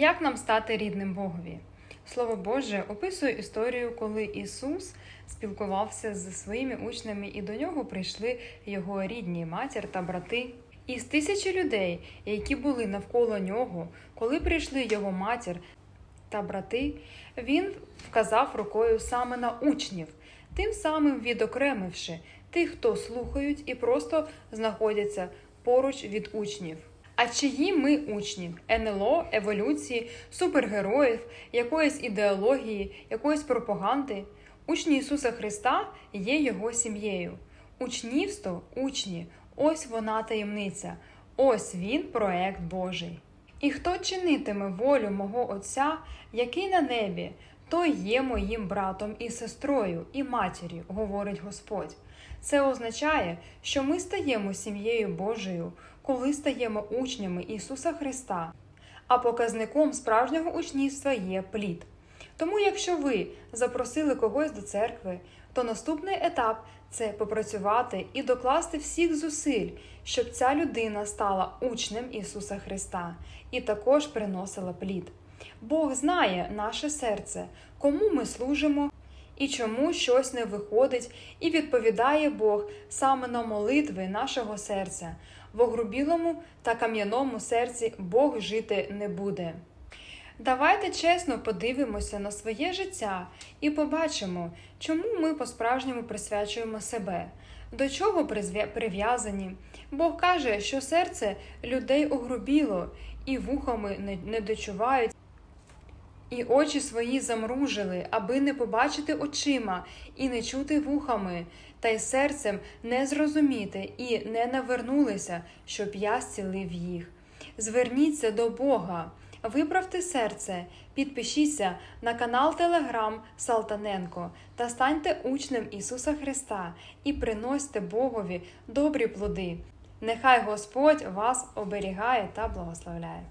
Як нам стати рідним Богові? Слово Боже описує історію, коли Ісус спілкувався зі своїми учнями, і до нього прийшли його рідні матір та брати. Із тисячі людей, які були навколо нього, коли прийшли його матір та брати, він вказав рукою саме на учнів, тим самим відокремивши тих, хто слухають і просто знаходяться поруч від учнів. А чиї ми учні? НЛО, еволюції, супергероїв, якоїсь ідеології, якоїсь пропаганди? Учні Ісуса Христа є Його сім'єю. Учнівство, учні, ось вона таємниця, ось він проект Божий. І хто чинитиме волю мого Отця, який на небі, той є моїм братом і сестрою, і матір'ю, говорить Господь. Це означає, що ми стаємо сім'єю Божою, коли стаємо учнями Ісуса Христа, а показником справжнього учнівства є плід. Тому, якщо ви запросили когось до церкви, то наступний етап це попрацювати і докласти всіх зусиль, щоб ця людина стала учнем Ісуса Христа і також приносила плід. Бог знає наше серце, кому ми служимо і чому щось не виходить, і відповідає Бог саме на молитви нашого серця. В огрубілому та кам'яному серці Бог жити не буде. Давайте чесно подивимося на своє життя і побачимо, чому ми по-справжньому присвячуємо себе, до чого прив'язані. Бог каже, що серце людей огрубіло і вухами не дочувають. І очі свої замружили, аби не побачити очима і не чути вухами, та й серцем не зрозуміти і не навернулися, щоб я зцілив їх. Зверніться до Бога, виправте серце, підпишіться на канал Телеграм Салтаненко та станьте учнем Ісуса Христа і приносьте Богові добрі плоди. Нехай Господь вас оберігає та благословляє.